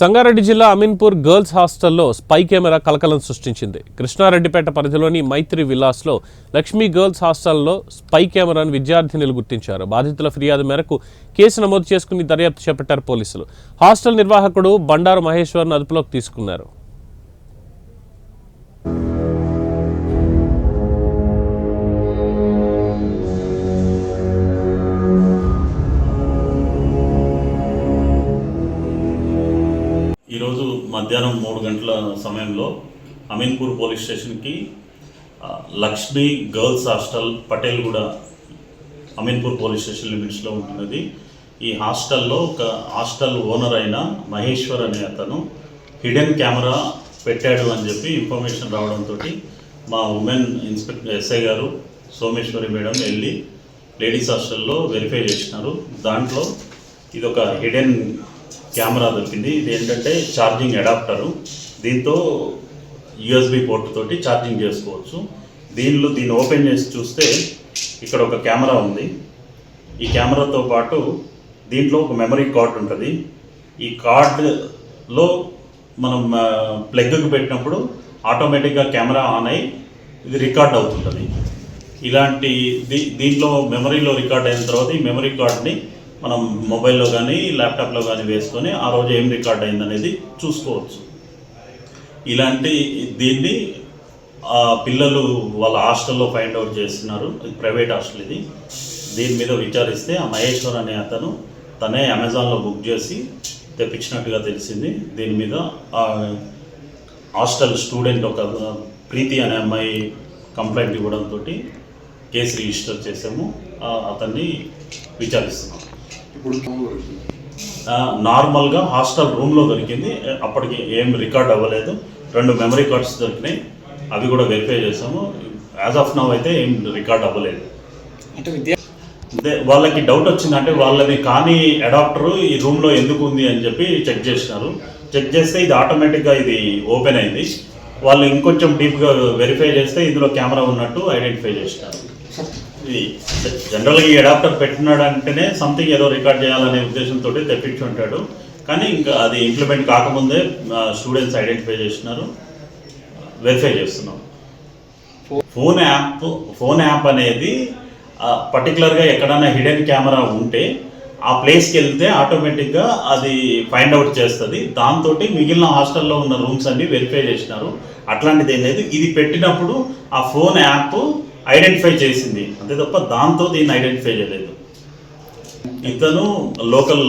సంగారెడ్డి జిల్లా అమీన్పూర్ గర్ల్స్ హాస్టల్లో spy camera కలకలం సృష్టించింది. కృష్ణారెడ్డిపేట పరిధిలోని మైత్రి విలాస్లో లక్ష్మీ గర్ల్స్ హాస్టల్లో స్పై కెమెరాను విద్యార్థినులు గుర్తించారు. బాధితుల ఫిర్యాదు మేరకు కేసు నమోదు చేసుకుని దర్యాప్తు చేపట్టారు పోలీసులు. హాస్టల్ నిర్వాహకుడు బండారు మహేశ్వర్ను అదుపులోకి తీసుకున్నారు. మధ్యాహ్నం మూడు గంటల సమయంలో అమీన్పూర్ పోలీస్ స్టేషన్కి లక్ష్మి లక్ష్మీ గర్ల్స్ హాస్టల్ పటేల్ కూడా అమీన్పూర్ పోలీస్ స్టేషన్ లిమిట్స్లో ఉంటున్నది. ఈ హాస్టల్లో ఒక హాస్టల్ ఓనర్ అయిన మహేశ్వర్ అనే అతను హిడెన్ కెమెరా పెట్టాడు అని చెప్పి ఇన్ఫర్మేషన్ రావడంతో మా ఉమెన్ ఇన్స్పెక్టర్ ఎస్ఐ గారు సోమేశ్వరి మేడం వెళ్ళి లేడీస్ హాస్టల్లో వెరిఫై చేసినారు. దాంట్లో ఇది ఒక హిడెన్ కెమెరా దొరికింది. ఇది ఏంటంటే ఛార్జింగ్ అడాప్టరు. దీంతో యూఎస్బి పోర్ట్ తోటి ఛార్జింగ్ చేసుకోవచ్చు. దీనిలో దీన్ని ఓపెన్ చేసి చూస్తే ఇక్కడ ఒక కెమెరా ఉంది. ఈ కెమెరాతో పాటు దీంట్లో ఒక మెమరీ కార్డ్ ఉంటుంది. ఈ కార్డులో మనం ప్లగ్కి పెట్టినప్పుడు ఆటోమేటిక్గా కెమెరా ఆన్ అయ్యి ఇది రికార్డ్ అవుతుంటుంది. ఇలాంటి దీ దీంట్లో మెమరీలో రికార్డ్ అయిన తర్వాత ఈ మెమరీ కార్డ్ని మనం మొబైల్లో కానీ ల్యాప్టాప్లో కానీ వేసుకొని ఆ రోజు ఏం రికార్డ్ అయిందనేది చూసుకోవచ్చు. ఇలాంటి దీన్ని ఆ పిల్లలు వాళ్ళ హాస్టల్లో ఫైండ్ అవుట్ చేస్తున్నారు. ఇది ప్రైవేట్ హాస్టల్ ఇది. దీని మీద విచారిస్తే ఆ మహేశ్వర్ అనే అతను తనే అమెజాన్లో బుక్ చేసి తెప్పించినట్టుగా తెలిసింది. దీని మీద ఆ హాస్టల్ స్టూడెంట్ ఒక ప్రీతి అనే అమ్మాయి కంప్లైంట్ ఇవ్వడంతో కేసు రిజిస్టర్ చేసాము అతన్ని విచారిస్తున్నాం. ఇప్పుడు నార్మల్గా హాస్టల్ రూమ్లో దొరికింది. అప్పటికి ఏం రికార్డ్ అవ్వలేదు. రెండు మెమరీ కార్డ్స్ దొరికినాయి. అవి కూడా వెరిఫై చేసాము యాజ్ ఆఫ్ నవ్ అయితే ఏం రికార్డ్ అవ్వలేదు. అంటే విద్యా వాళ్ళకి డౌట్ వచ్చింది అంటే వాళ్ళది కానీ అడాప్టర్ ఈ రూమ్లో ఎందుకు ఉంది అని చెప్పి చెక్ చేసినారు. చెక్ చేస్తే ఇది ఆటోమేటిక్గా ఇది ఓపెన్ అయింది. వాళ్ళు ఇంకొంచెం డీప్గా వెరిఫై చేస్తే ఇందులో కెమెరా ఉన్నట్టు ఐడెంటిఫై చేసినారు. ఇది జనరల్గా ఈ అడాప్టర్ పెట్టినాడు అంటేనే సంథింగ్ ఏదో రికార్డ్ చేయాలనే ఉద్దేశంతో తెప్పించి ఉంటాడు కానీ ఇంకా అది ఇంప్లిమెంట్ కాకముందే స్టూడెంట్స్ ఐడెంటిఫై చేసినారు. వెరిఫై చేస్తున్నాం. ఫోన్ యాప్ ఫోన్ యాప్ అనేది పర్టికులర్గా ఎక్కడైనా హిడెన్ కెమెరా ఉంటే ఆ ప్లేస్కి వెళ్తే ఆటోమేటిక్గా అది ఫైండ్ అవుట్ చేస్తుంది. దాంతో మిగిలిన హాస్టల్లో ఉన్న రూమ్స్ అన్ని వెరిఫై చేసినారు. అట్లాంటిది ఏం లేదు. ఇది పెట్టినప్పుడు ఆ ఫోన్ యాప్ ఐడెంటిఫై చేసింది. అంతే తప్ప దాంతో దీన్ని ఐడెంటిఫై చేయలేదు. ఇతను లోకల్